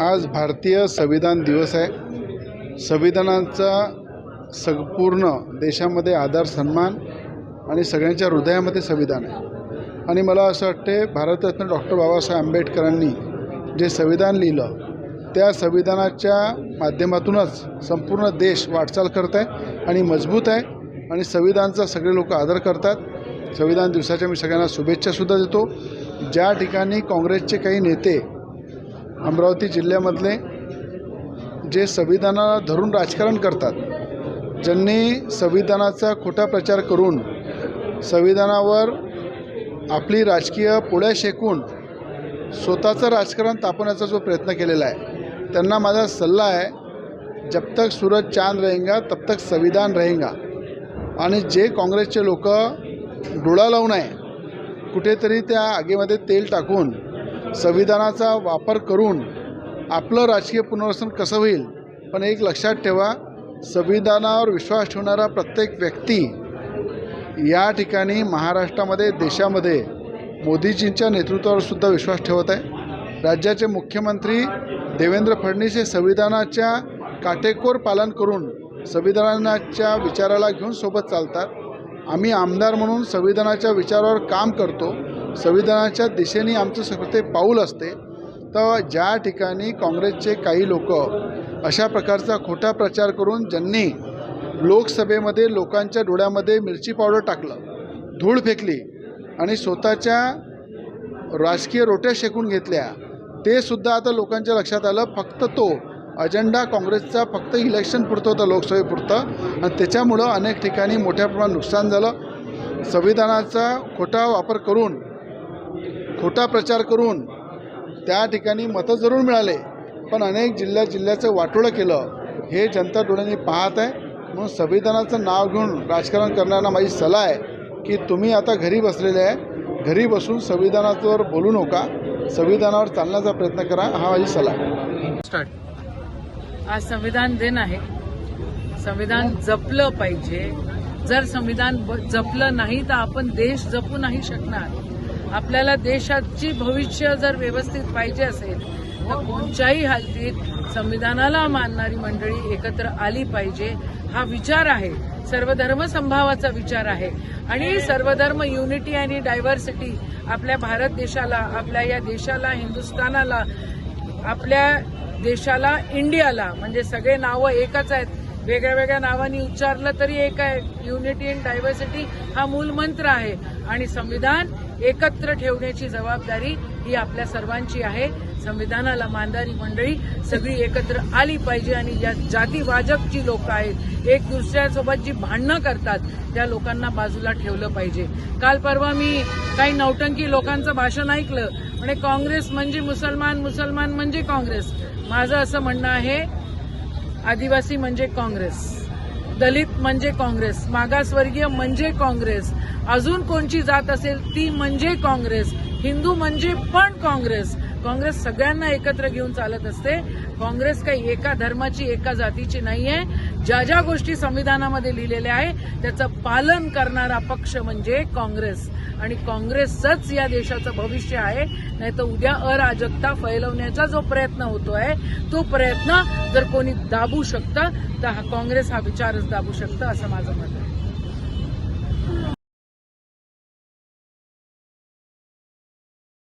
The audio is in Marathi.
आज भारतीय संविधान दिवस आहे. संविधानाचा संपूर्ण देशामध्ये आदर सन्मान आणि सगळ्यांच्या हृदयामध्ये संविधान आहे. आणि मला असं वाटते भारतरत्न डॉक्टर बाबासाहेब आंबेडकरांनी जे संविधान लिहिलं त्या संविधानाच्या माध्यमातूनच संपूर्ण देश वाटचाल करत आहे आणि मजबूत आहे आणि संविधानचा सगळे लोक आदर करतात. संविधान दिवसाच्या मी सगळ्यांना शुभेच्छासुद्धा देतो. ज्या ठिकाणी काँग्रेसचे काही नेते अमरावती जिल्ह्यामधले जे संविधानाला धरून राजकारण करतात ज्यांनी संविधानाचा खोटा प्रचार करून संविधानावर आपली राजकीय पोळ्या शेकून स्वतःचं राजकारण तापवण्याचा जो प्रयत्न केलेला आहे त्यांना माझा सल्ला आहे जब तक सूरज चांद रहेगा तब तक संविधान रहेगा. आणि जे काँग्रेसचे लोक डोळा लावून आहे कुठेतरी त्या आगीमध्ये तेल टाकून संविधानाचा वापर करून आपलं राजकीय पुनर्वसन कसं होईल? पण एक लक्षात ठेवा संविधानावर विश्वास ठेवणारा प्रत्येक व्यक्ती या ठिकाणी महाराष्ट्रामध्ये देशामध्ये मोदीजींच्या नेतृत्वावर सुद्धा विश्वास ठेवत आहे. राज्याचे मुख्यमंत्री देवेंद्र फडणवीस हे संविधानाच्या काटेकोर पालन करून संविधानाच्या विचाराला घेऊन सोबत चालतात. आम्ही आमदार म्हणून संविधानाच्या विचारावर काम करतो. संविधानाच्या दिशेने आमचं सगळं पाऊल असते. तर ज्या ठिकाणी काँग्रेसचे काही लोक अशा प्रकारचा खोटा प्रचार करून ज्यांनी लोकसभेमध्ये लोकांच्या डोळ्यामध्ये मिरची पावडर टाकलं धूळ फेकली आणि स्वतःच्या राजकीय रोट्या शेकून घेतल्या ते सुद्धा आता लोकांच्या लक्षात आलं. फक्त तो अजेंडा काँग्रेसचा फक्त इलेक्शन पुरतं होता लोकसभेपुरतं आणि त्याच्यामुळं अनेक ठिकाणी मोठ्या प्रमाणात नुकसान झालं. संविधानाचा खोटा वापर करून खोटा प्रचार करून त्या ठिकाणी मतं जरूर मिळाले. पण अनेक जिल्ह्या जिल्ह्याचं वाटोळं केलं. हे जनता डोळ्यांनी पाहत आहे. म्हणून संविधानाचं नाव घेऊन राजकारण करणाऱ्यांना माझी सलाह आहे की तुम्ही आता घरी बसलेले आहे. घरी बसून संविधानावर बोलू नका. संविधानावर चालण्याचा प्रयत्न करा. हा माझी सलाह आहे. आज संविधान दिन आहे. संविधान जपलं पाहिजे. जर संविधान ब- जपलं नाही तर आपण देश जपू नाही शकणार. आपल्याला देशाची भविष्य जर व्यवस्थित पाहिजे असेल तर कोणत्याही हालतीत संविधानाला मानणारी मंडळी एकत्र आली पाहिजे हा विचार आहे. सर्वधर्म संभावाचा विचार आहे. आणि सर्वधर्म युनिटी आणि डायव्हर्सिटी आपल्या भारत देशाला आपल्या या देशाला हिंदुस्थानाला आपल्या देशाला इंडियाला म्हणजे सगळे नावं एकच आहेत. वेगळ्या वेगळ्या नावांनी उच्चारलं तरी एक आहे. युनिटी अँड डायव्हर्सिटी हा मूल मंत्र आहे. आणि संविधान एकत्र ठेवण्याची जबाबदारी ही आपल्या सर्वांची आहे. संविधानाला मानणारी मंडळी सगळी एकत्र आली पाहिजे आणि या जातीवाजक जी लोक आहेत एक दुसऱ्यासोबत जी भांडणं करतात त्या लोकांना बाजूला ठेवलं पाहिजे. काल परवा मी काही नौटंकी लोकांचं भाषण ऐकलं. म्हणजे काँग्रेस म्हणजे मुसलमान मुसलमान म्हणजे काँग्रेस. माझं असं म्हणणं आहे आदिवासी म्हणजे काँग्रेस. दलित म्हणजे काँग्रेस मागासवर्गीय म्हणजे काँग्रेस. अजून कोणची जात असेल ती म्हणजे काँग्रेस हिंदू म्हणजे पण काँग्रेस. काँग्रेस सगळ्यांना एकत्र घेऊन चालत असते. काँग्रेस काही एका धर्माची एका जातीची नाहीये. ज्या ज्या गोष्टी संविधानामध्ये लिहिलेल्या आहे त्याचं पालन करणारा पक्ष म्हणजे काँग्रेस. आणि काँग्रेसच या देशाचं भविष्य आहे नाही तर उद्या अराजकता फैलवण्याचा जो प्रयत्न होतो आहे तो प्रयत्न जर कोणी दाबू शकतं तर हा काँग्रेस हा विचारच दाबू शकतं असं माझं मत आहे.